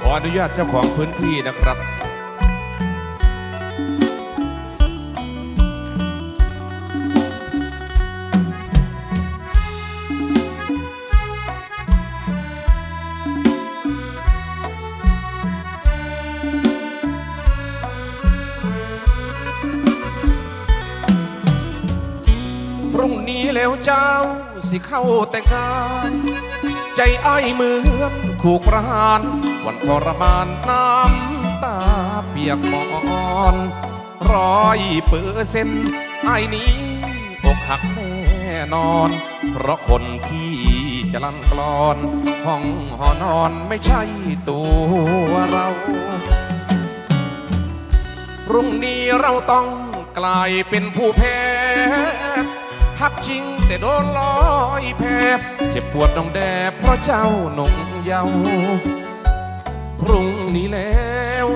ขออนุญาตเจ้าของพื้นที่นะครับพรุ่งนี้แล้วเจ้าสิเข้าแต่งงาน ใจไอ้เหมือนถูกประหารวันทรมานน้ำตาเปียกหมอนร้อยเปอร์เซ็นต์ไอ้นี้อกหักแน่นอน เพราะคนที่จะลันกลอน ห้องหอนอนไม่ใช่ตัวเราพรุ่งนี้เราต้องกลายเป็นผู้แพ้ หักจริงแต่โดนลอยแพ้เจ็บปวดน้องแดบเพราะเจ้าหนุ่มเยาว์พรุ่งนี้แล้ว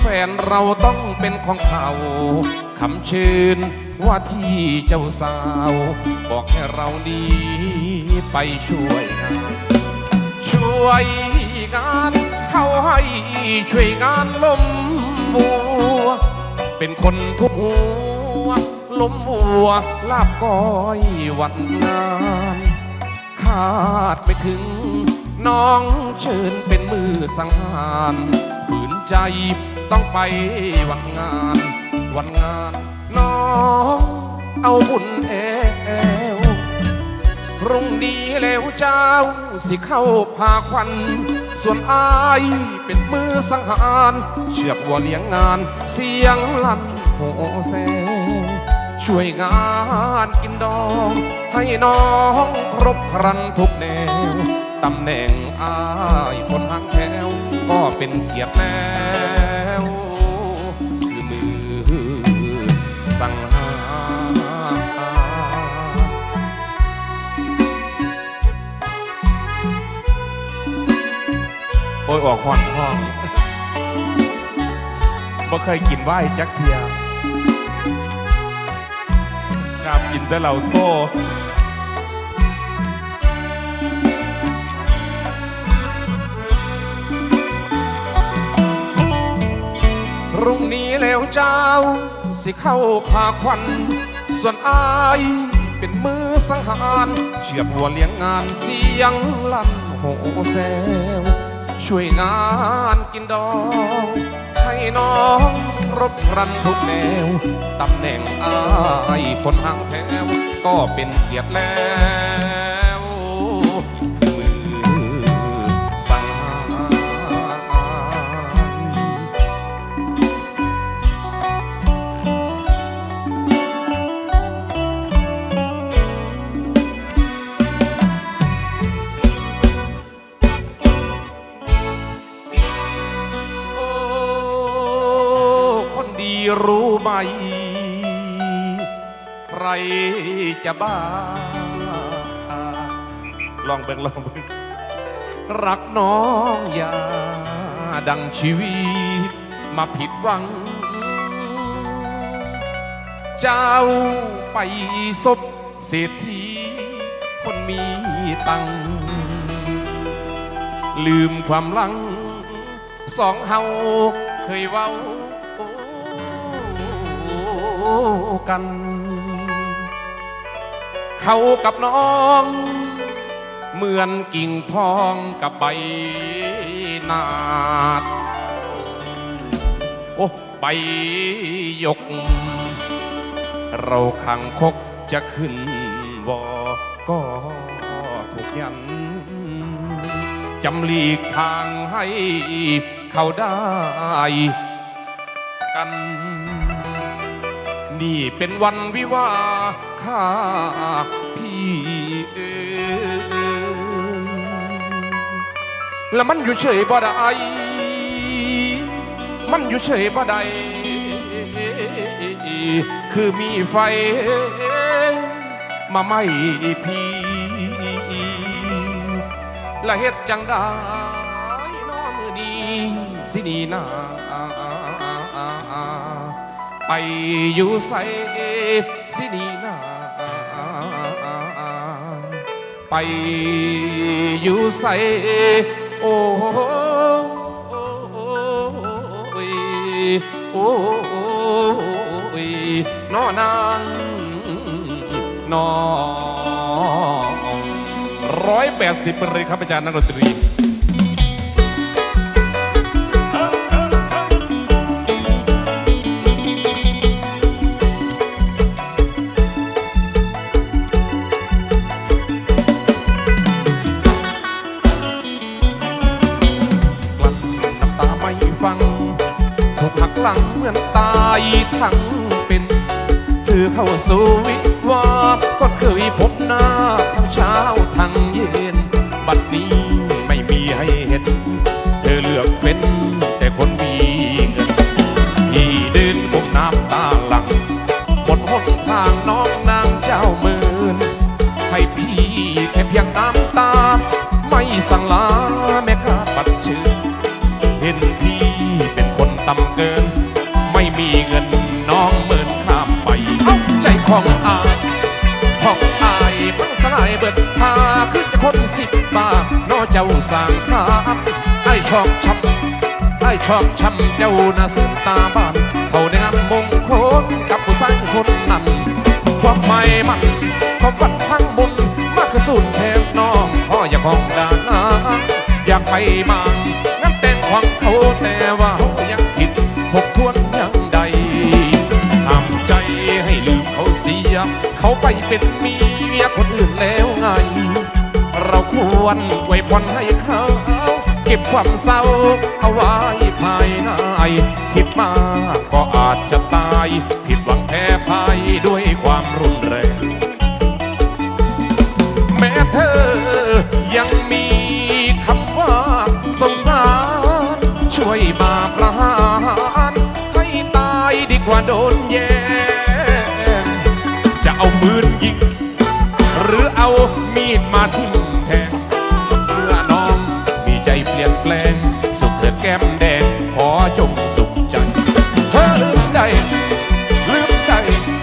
แฟนเราต้องเป็นของเขาคำเชิญว่าที่เจ้าสาว บอกให้เรานี้ไปช่วยงานช่วยงานเขาให้ช่วยงานลมบัวเป็นคนทุกหัว ลมบัวลาบก้อยวันงานคาดไม่ถึงน้องเชิญเป็นมือสังหารฝืนใจต้องไปวันงาน วันงาน น้องเอาบุญแอวรุ่งนี้แล้วเจ้าสิเข้าพาควันส่วนอายเป็นมือสังหาร เชือกวัวเลี้ยงงาน เสียงลั่นโหแซ ช่วยงานกินดอง ให้น้องครบครันทุกแนว ตำแหน่งอายคนหางแถว ก็เป็นเกียรติแล้วคือมือสั่งหาโอ้ยออกห้อนห้องบ่เคยกินไหว้จักเทีย ครับกินแต่เหล่าโทรุ่งนี้แล้วเจ้า สิเข้าพาควัน ส่วนอายเป็นมือสังหารเชือกวัวเลี้ยงงานเสียงลั่นโหแซวช่วยงานกินดองให้น้อง รบรันทุกแนว ตำแหน่งอายคนทางแถวก็เป็นเกียรติแล้ว จะบ้า ลองเบิ่งลองเบิ่งรักน้องอย่าดังชีวิตมาผิดหวัง เจ้าไปศพเศรษฐีคนมีตัง ลืมความหลัง สองเฮาเคยเว้ากัน เขากับน้อง เหมือนกิ่งทองกับใบนาดโอ้ใบยก เราขังคกจะขึ้นวอก็ถูกยันจำหลีกทางให้เขาได้กัน นี่เป็นวันวิวาข้าพี่เอ๋ยแล้วมันอยู่เฉยบ่ได้มันอยู่เฉยบ่ได้คือมีไฟมาไหม่พี่และเฮ็ดจังได้น้อมือนี้สินีนา ไปอยู่ใส่สินีนาไปอยู่ใสโอ้โอ้ยโอ้ยนอนางนอร้อยแปดสิบเลยครับอาจารย์นักดนตรี เข้าสู่วิวาก็เคยพบหน้าทั้งเช้าทั้งเย็น บัดนี้ไม่มีให้เห็น เธอเลือกเฟ้นแต่คนมีเงินพี่เดินก้มน้ำตาหลังหมดหนทางน้องนางเจ้าเมืองให้พี่แค่เพียงน้ำตา ไม่สั่งลาแม่กาปัดชื่อเห็นพี่เป็นคนต่ำเกิน ของอายของอายมันสลายเบิดพาขึ้นคนสิบบาทนอเจ้าสางภาพไอ้ชอบช้ำไอ้ชอบช้ำเจ้าน่าซึ้งตาบ้า เปเป็นเมียคนอื่นแล้วไง เราควรไว้พรให้เขาเก็บความเศร้าเอาไว้ภายในคิดมากก็อาจจะตาย ผิดหวังแพ้ภายด้วยความรุนแรง แม้เธอยังมีคำว่าสงสารช่วยมาประหาร มาทิ่มแทงเพื่อน้องมีใจเปลี่ยนแปลง สุขเถิดแก้มแดงขอจงสุขใจเธอลืมใจลืมใจ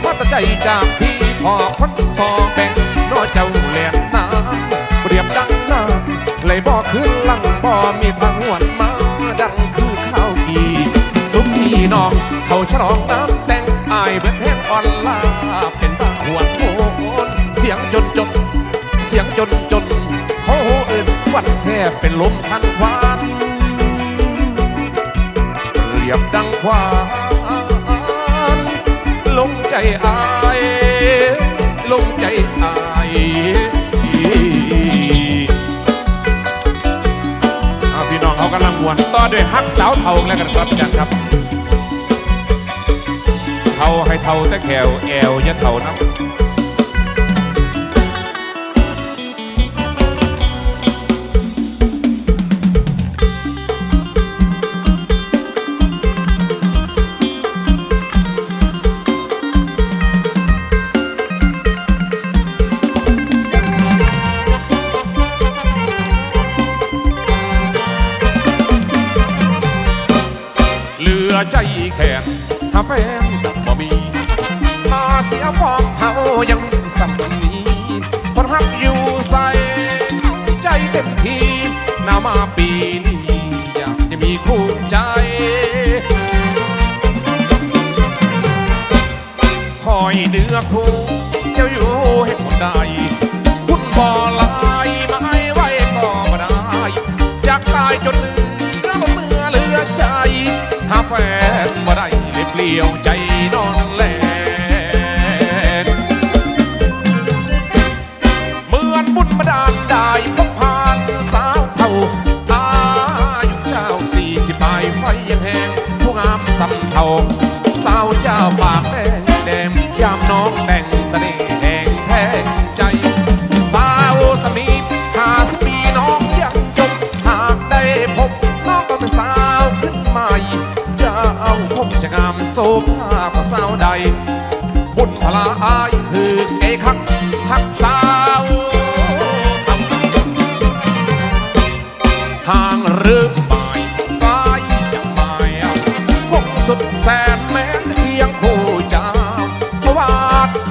ว่าแต่ใจจากพี่พอคนพอแบ่งน้อเจ้าแหลนน้ำเปรียบดังน้ำเลยบ่ขึ้นลังบ่มีทางหวนมาดังคือข้าวกีสุขพี่น้องเขาฉลองน้ำแตงอายเบิดแห้งอ่อนลา สียงจนจนโอ้เอื่นวันแทบเป็นลมทันควันเรียบดังควานลงใจอายลงใจอายพี่น้องเขากำลังมวนต่อด้วยฮักสาวเทาแล้วกันครับจารย์ครับเทาให้เทาแต่แขวแอวอย่าเทาน้ำ แฟนบ่มีมาเสียฟองเฮายังสำนีคนหักอยู่ใส่ใจเต็มที่นามาปีนี้อยากจะมีคู่ มโซภากว่าสาวใด บุญพลาอายคือไอ้คักหักสาวห่างหรือไม่ใกล้จะไม่เอาคงสุดแสนแม้นเพียงคู่เจ้าเพระวา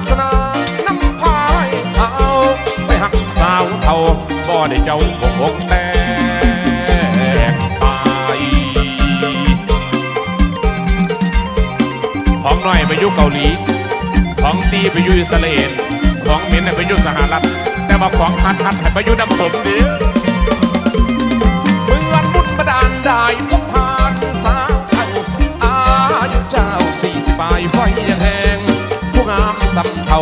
สนาน้ำพายเอาไปหักสาวเท่าบ่ได้เจ้าบกบกแต น้อยไปอยู่เกาหลี ของตีไปอยู่อิสราเอลของเหม็นน่ะไปอยู่สหรัฐ แต่ว่าของฮัดฮัดให้ไปอยู่น้ำผมดิเมื่อวันบุญประดานได้พบผ่านสาวไทยอายุเจ้าสี่สิบปลายไฟยังแหงผู้งามสำเทา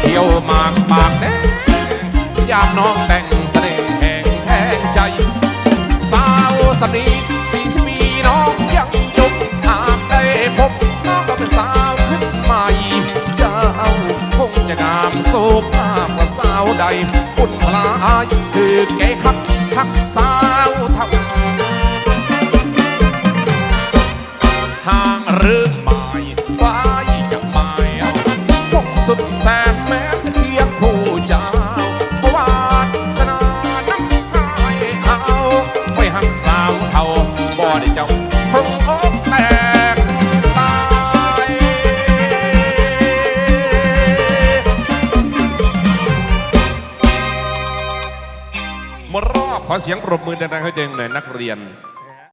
เขียวมากปากแดงยามน้องแต่งเสน่ห์แห่งแทงใจ สาวสำนีายคือเก๋คักคักสา เสียงปรบมือดังๆให้เองหน่อยนักเรียน